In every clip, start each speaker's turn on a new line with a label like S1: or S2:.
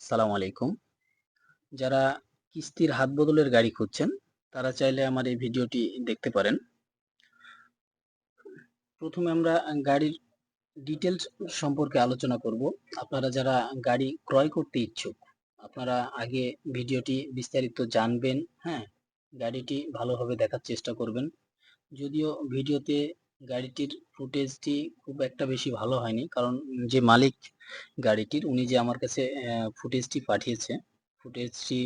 S1: সালাম আলাইকুম। যারা কিস্তির হাত বদলের গাড়ি খুঁজছেন, তারা চাইলে আমার এই ভিডিওটি দেখতে পারেন। প্রথমে আমরা গাড়ির ডিটেলস সম্পর্কে আলোচনা করব। আপনারা যারা গাড়ি ক্রয় করতে ইচ্ছুক, আপনারা আগে ভিডিওটি বিস্তারিত জানবেন হ্যাঁ? গাড়িটি ভালোভাবে দেখার চেষ্টা করবেন। যদিও ভিডিওতে গাড়িটির ফুটেজটি খুব একটা বেশি ভালো হয়নি, কারণ যে মালিক গাড়িটির। উনি যে আমার কাছে ফুটেজটি পাঠিয়েছে, ফুটেজটি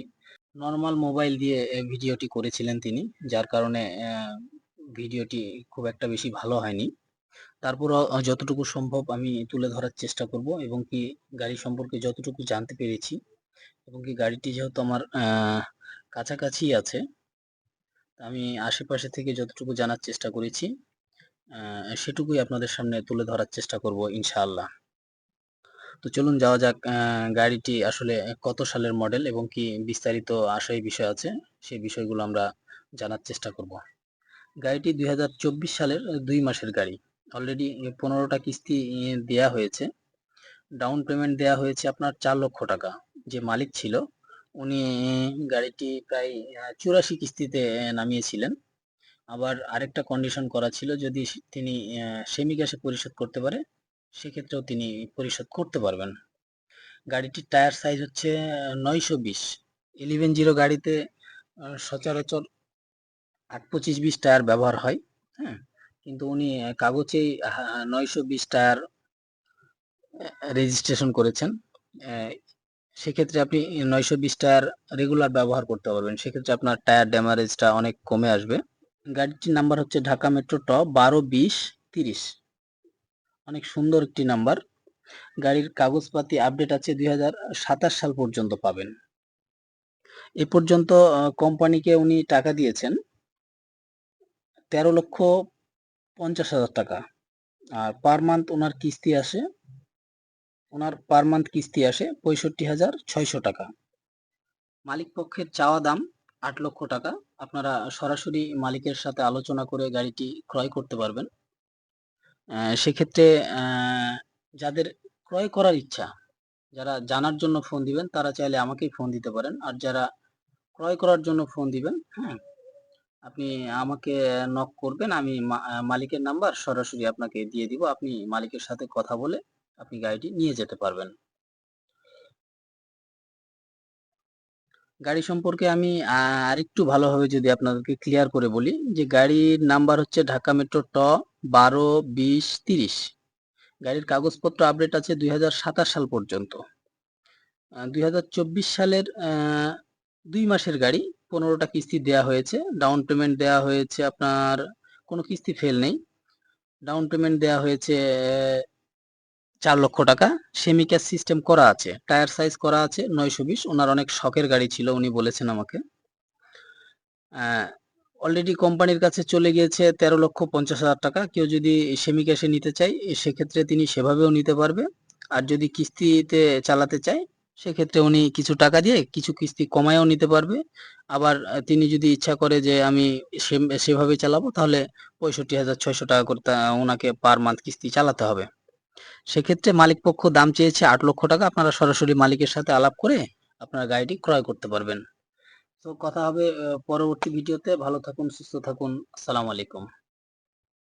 S1: নর্মাল মোবাইল দিয়ে ভিডিওটি করেছিলেন তিনি, যার কারণে ভিডিওটি খুব একটা বেশি ভালো হয়নি। তারপরও যতটুকু সম্ভব আমি তুলে ধরার চেষ্টা করব এবং কি গাড়ি সম্পর্কে যতটুকু জানতে পেরেছি এবং কি গাড়িটি যেহেতু আমার কাছাকাছি আছে আমি আশেপাশে থেকে যতটুকু জানার চেষ্টা করেছি সেটুকুই আপনাদের সামনে তুলে ধরার চেষ্টা করব ইনশাআল্লাহ। তো চলুন যাওয়া যাক গাড়িটি আসলে কত সালের মডেল এবং কি বিস্তারিত আশায় বিষয় আছে, সেই বিষয়গুলো আমরা জানার চেষ্টা করব। গাড়িটি দু হাজার চব্বিশ সালের দুই মাসের গাড়ি। অলরেডি পনেরোটা কিস্তি দেয়া হয়েছে। ডাউন পেমেন্ট দেয়া হয়েছে আপনার চার লক্ষ টাকা। যে মালিক ছিল, উনি গাড়িটি প্রায় চুরাশি কিস্তিতে নামিয়েছিলেন। আবার আরেকটা কন্ডিশন করা ছিল, যদি তিনি সেমি ক্যাশে পরিশোধ করতে পারে সেক্ষেত্রেও তিনি পরিশোধ করতে পারবেন। গাড়িটির টায়ার সাইজ হচ্ছে নয়শো বিশ। ইলেভেন জিরো গাড়িতে সচরাচর আট পঁচিশ বিশ টায়ার ব্যবহার হয় হ্যাঁ? কিন্তু উনি কাগজেই নয়শো বিশ টায়ার রেজিস্ট্রেশন করেছেন। সেক্ষেত্রে আপনি নয়শো বিশ টায়ার রেগুলার ব্যবহার করতে পারবেন। সেক্ষেত্রে আপনার টায়ার ড্যামারেজটা অনেক কমে আসবে। গাড়িটির নাম্বার হচ্ছে ঢাকা মেট্রো ট বারো বিশ তিরিশ। অনেক সুন্দর একটি নাম্বার গাড়ির কাগজপাতি আপডেট আছে দুই হাজার সাতাশ সাল পর্যন্ত পাবেন। এ পর্যন্ত কোম্পানিকে উনি টাকা দিয়েছেন তেরো লক্ষ পঞ্চাশ হাজার টাকা। আর পার মান্থ ওনার কিস্তি আসে, ওনার পার মান্থ কিস্তি আসে পঁয়ষট্টি হাজার ছয়শো টাকা। মালিক পক্ষের চাওয়া দাম আট লক্ষ টাকা। আপনারা সরাসরি মালিকের সাথে আলোচনা করে গাড়িটি ক্রয় করতে পারবেন। সেক্ষেত্রে যাদের ক্রয় করার ইচ্ছা, যারা জানার জন্য ফোন দিবেন, তারা চাইলে আমাকেই ফোন দিতে পারেন। আর যারা ক্রয় করার জন্য ফোন দিবেন হ্যাঁ আপনি আমাকে নক করবেন, আমি মালিকের নাম্বার সরাসরি আপনাকে দিয়ে দিব। আপনি মালিকের সাথে কথা বলে আপনি গাড়িটি নিয়ে যেতে পারবেন। গাড়ি সম্পর্কে আমি আরেকটু ভালোভাবে যদি আপনাদেরকে ক্লিয়ার করে বলি, যে গাড়ির নাম্বার হচ্ছে ঢাকা মেট্রো ট বারো, বিশ, তিরিশ। গাড়ির কাগজপত্র আপডেট আছে দুই হাজার সাতাশ সাল পর্যন্ত। দুই হাজার চব্বিশ সালের দুই মাসের গাড়ি, পনেরোটা কিস্তি দেয়া হয়েছে। ডাউন পেমেন্ট দেয়া হয়েছে আপনার, কোনো কিস্তি ফেল নেই। ডাউন পেমেন্ট দেয়া হয়েছে চার লক্ষ টাকা। সেমি সিস্টেম করা আছে টায়ার সাইজ করা আছে নয়শো বিশ। ওনার অনেক শখের গাড়ি ছিল, উনি বলেছেন আমাকে। অলরেডি কোম্পানির কাছে চলে গিয়েছে তেরো লক্ষ পঞ্চাশ হাজার টাকা। কেউ যদি সেমি ক্যাশে নিতে চায়, সেক্ষেত্রে তিনি সেভাবেও নিতে পারবে। আর যদি কিস্তিতে চালাতে চায়, সেক্ষেত্রে উনি কিছু টাকা দিয়ে কিছু কিস্তি কমায়ও নিতে পারবে। আবার তিনি যদি ইচ্ছা করে যে আমি সেভাবে চালাবো, তাহলে পঁয়ষট্টি হাজার ছয়শো টাকা করে ওনাকে পার মান্থ কিস্তি চালাতে হবে। সেক্ষেত্রে মালিক পক্ষ দাম চেয়েছে আট লক্ষ টাকা। আপনারা সরাসরি মালিকের সাথে আলাপ করে আপনার গাড়িটি ক্রয় করতে পারবেন। তো কথা হবে পরবর্তী ভিডিওতে ভালো থাকুন সুস্থ থাকুন। আসসালামু আলাইকুম।